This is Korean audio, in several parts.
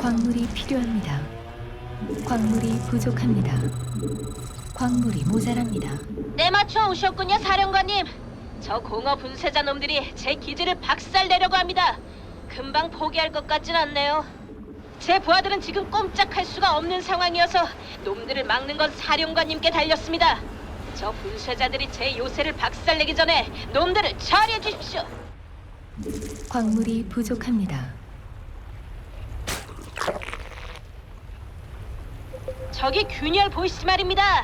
광물이 필요합니다. 광물이 부족합니다. 광물이 모자랍니다. 때맞춰 오셨군요, 사령관님. 저 공허 분쇄자 놈들이 제 기지를 박살내려고 합니다. 금방 포기할 것 같진 않네요. 제 부하들은 지금 꼼짝할 수가 없는 상황이어서 놈들을 막는 건 사령관님께 달렸습니다. 저 분쇄자들이 제 요새를 박살내기 전에 놈들을 처리해 주십시오. 광물이 부족합니다. 저기 균열 보이시지 말입니다.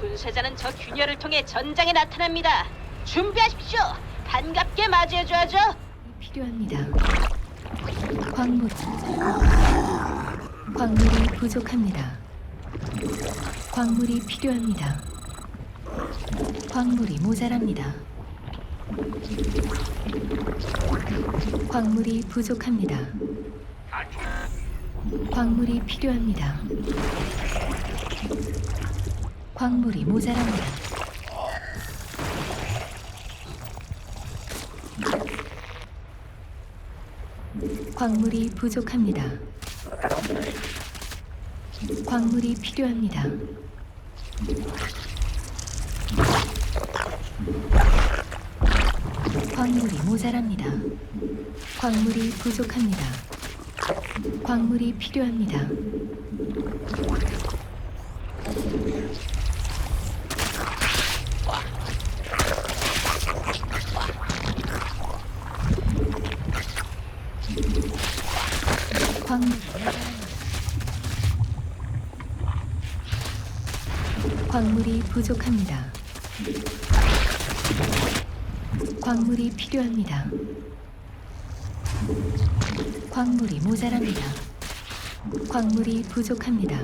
분쇄자는 저 균열을 통해 전장에 나타납니다. 준비하십시오. 반갑게 맞이해줘야죠. 필요합니다. 광물 광물이 부족합니다. 광물이 필요합니다. 광물이 모자랍니다. 광물이 부족합니다. 광물이 필요합니다. 광물이 모자랍니다. 광물이 부족합니다. 광물이 필요합니다. 광물이 모자랍니다. 광물이 부족합니다. 광물이 필요합니다. 광물 광물이 부족합니다. 광물이 필요합니다. 광물이 모자랍니다. 광물이 부족합니다.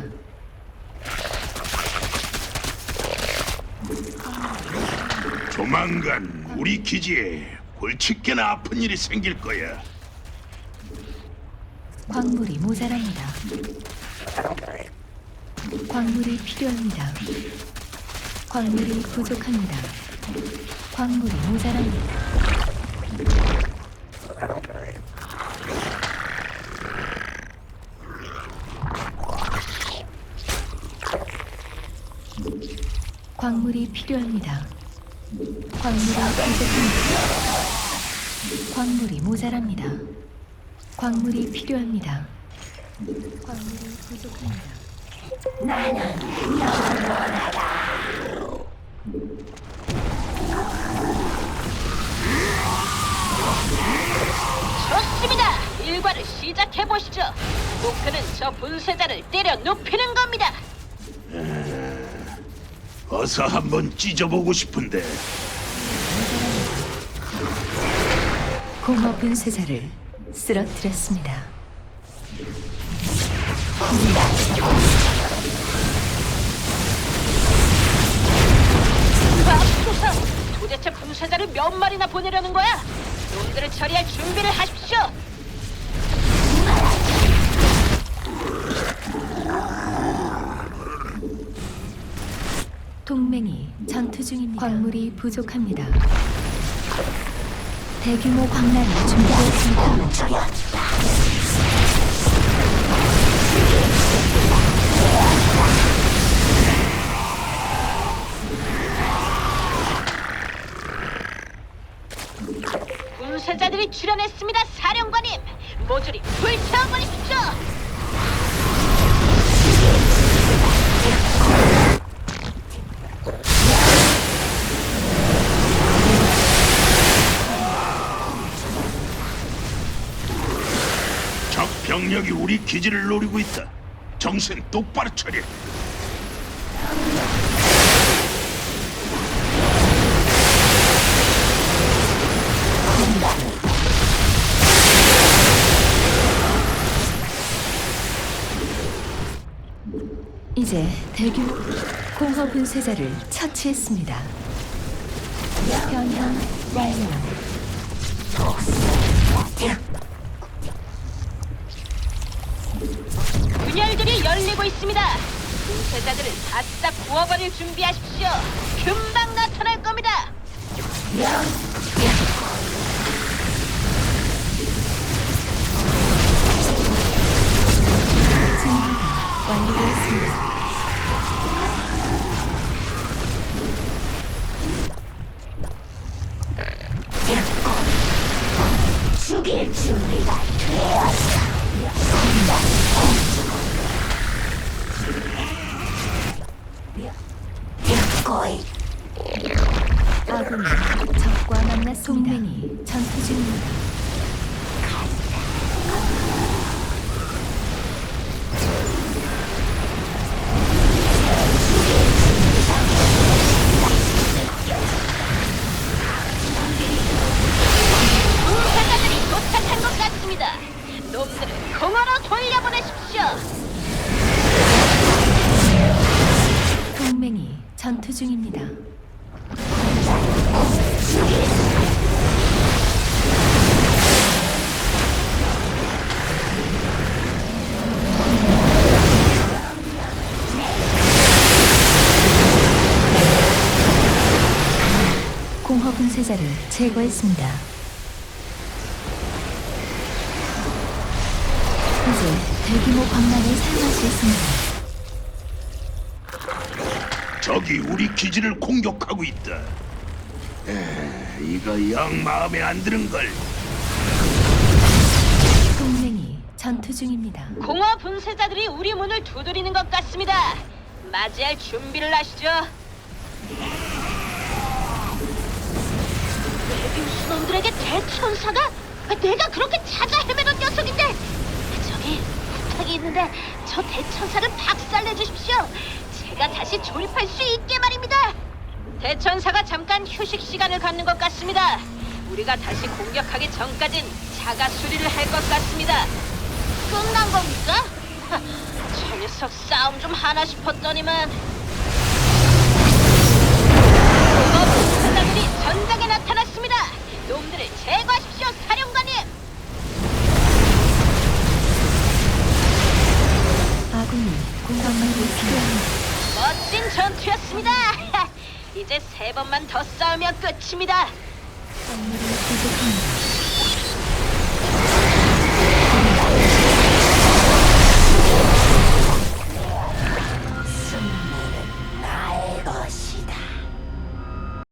조만간 우리 기지에 골칫게나 아픈 일이 생길 거야. 광물이 모자랍니다. 광물이 필요합니다. 광물이 부족합니다. 광물이 모자랍니다. 광물이 필요합니다. 광물이 부족합니다. 광물이 모자랍니다. 광물이 필요합니다. 광물이 부족합니다. 좋습니다. 일과를 시작해 보시죠. 목표는 저 분쇄자를 때려 눕히는 겁니다. 어서 한번 찢어보고 싶은데 공허 분쇄자를 쓰러뜨렸습니다. 맙소사! 도대체 분쇄자를 몇 마리나 보내려는 거야? 놈들을 처리할 준비를 하십시오. 동맹이 전투 중입니다. 광물이 부족합니다. 대규모 광란이 준비되었습니다. 분쇄자들이 출연했습니다, 사령관님. 모조리 불태워버리십시오. 병력이 우리 기지를 노리고 있다. 정신 똑바로 차려. 이제 대규모 공허 분쇄자를 처치했습니다. 변형 완료. 균열들이 열리고 있습니다. 분쇄자들을 바싹 구워버릴 준비하십시오. 금방 나타날 겁니다. 놈들을 공화로 돌려보내십시오. 동맹이 전투 중입니다. 공허 분쇄자를 제거했습니다. 이제 대규모 광란을 사용할 수 있습니다. 적이 우리 기지를 공격하고 있다. 에, 이거 영 마음에 안 드는 걸. 동맹이 전투 중입니다. 공허 분쇄자들이 우리 문을 두드리는 것 같습니다. 맞이할 준비를 하시죠. 메비우스 놈들에게 대천사가? 내가 그렇게 찾아 헤매던 녀석인데 저기 부탁이 있는데 저 대천사를 박살내 주십시오. 제가 다시 조립할 수 있게 말입니다. 대천사가 잠깐 휴식 시간을 갖는 것 같습니다. 우리가 다시 공격하기 전까진 자가 수리를 할 것 같습니다. 끝난 겁니까? 하, 저 녀석 싸움 좀 하나 싶었더니만 싸우면 끝입니다 광물이 부족합니다.